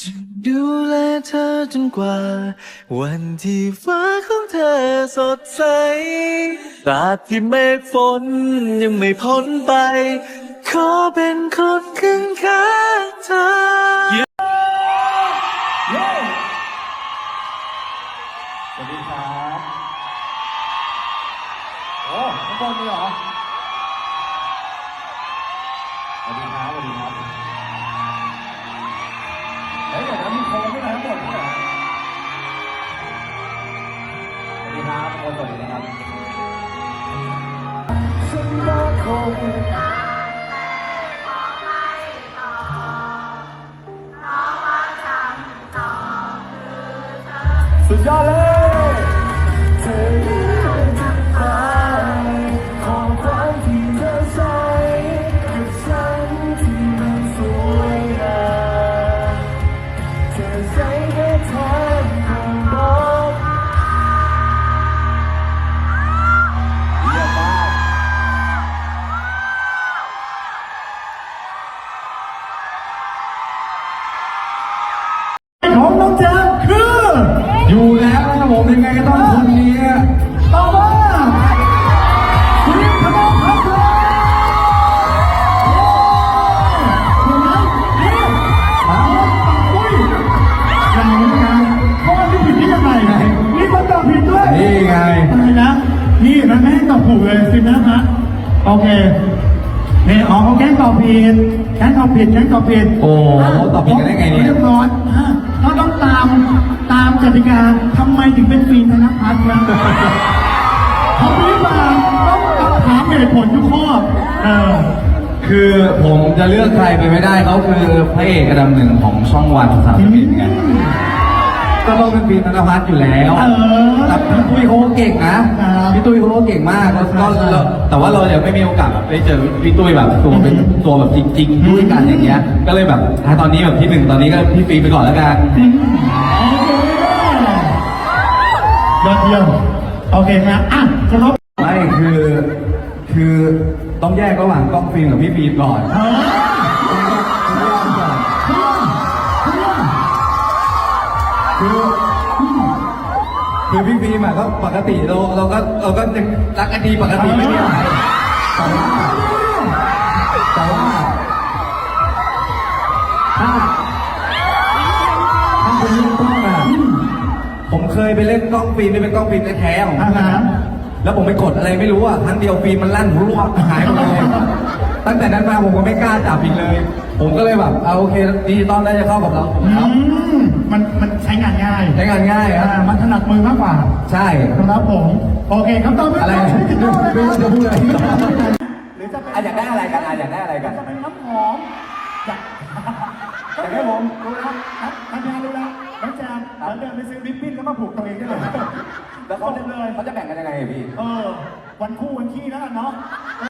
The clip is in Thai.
จะดูแลเธอจนกว่า วันที่ฟ้าของเธอสดใสตราบที่เมฆฝนยังไม่พ้นไป ขอเป็นคนข้างข้างเธอ สวัสดีครับ โอ้ข้างบนนี่เหรอ ครับค้งสวัสดีนะครับฉันรักคงสุดยอดเลย อยู่แล้วนะครับผมยังไงก็ต้องคนนี้ต่อมาคุณธนพัฒน์เลยถูกไหมนี่มาปุ้ยเราเนี่ยข้อที่ผิดนี่ยังไงไงนี่คนตอบผิดด้วยนี่ไงอะไรนะนี่มันะแม่งตอบถูกเลยสินะฮะโอเคเนี่ยอ๋อเขาแก้งตอบผิดแก้งตอบผิดแก้งตอบผิดโอ้ตอบผิดกันได้ไงเนี่ยเรียบร้อย ตามกติกาทำไมถึงเป็นฟิล์มธนพัฒน์นะเขาไม่มาต้องถามเหตุผลทุกข้อเออ คือผมจะเลือกใครไปไม่ได้เขาคือพระเอกอันดับหนึ่งของช่องวันสามสิบเอ็ดไงก็ต้องเป็นปีนธนพัฒน์อยู่แล้วเออแต่พี่ตุ้ยเขาก็เก่งนะ ครับพี่ตุ้ยเขาก็เก่งมากแล้วก็ใช่ใช่แล้วแต่ว่าเรายังไม่มีโอกาสแบบได้เจอพี่ตุ้ยแบบตัวเป็นอืมตัวแบบจริง ๆ ด้วยกันอย่างเงี้ย ก็เลยแบบอะตอนนี้แบบที่หนึ่งตอนนี้ก็พี่ปีไปก่อนแล้วกัน ยอดเยี่ยมโอเคนะอะจะลบไม่คือ คือต้องแยกระหว่างกล้องฟิล์มกับพี่ปีก่อนเออคือคือพี่ฟิล์มอะก็ปกติเราเราก็เราก็ยังรักกันดีปกติไม่มีอะไร เคยไปเล่นกล้องฟิล์มที่เป็นกล้องฟิล์มแท้ๆของอ่าเพื่อนฮะอะแล้วผมไปกดอะไรไม่รู้อะครั้งเดียวฟิล์มมันลั่นรั่วหายหมดเลยตั้งแต่นั้นมาผมก็ไม่กล้าจับอีกเลย ผมก็เลยแบบเอาโอเคดิจิตอลได้จะเข้ากับเราอืครับมมันมันใช้งานง่ายใช้งานง่ายคอ่ารับมันถนัดมือมากกว่าใช่ ครับผม โอเคครับต่อไปอะไรต่อไม่รู้จะพูดอะไร หรือจะเป็นอะอยากได้อะไรกันอะอยากได้อะไรกันจะเป็นน้ำหอมอยาก อยากได้ผม รู้แล้วครับ ผูกตัวเองได้เลยแล้วเขาจะเลย เขาจะแบ่งกันยังไงอะพี่ เออ วันคู่วันขี้แล้วกันเนาะ เอ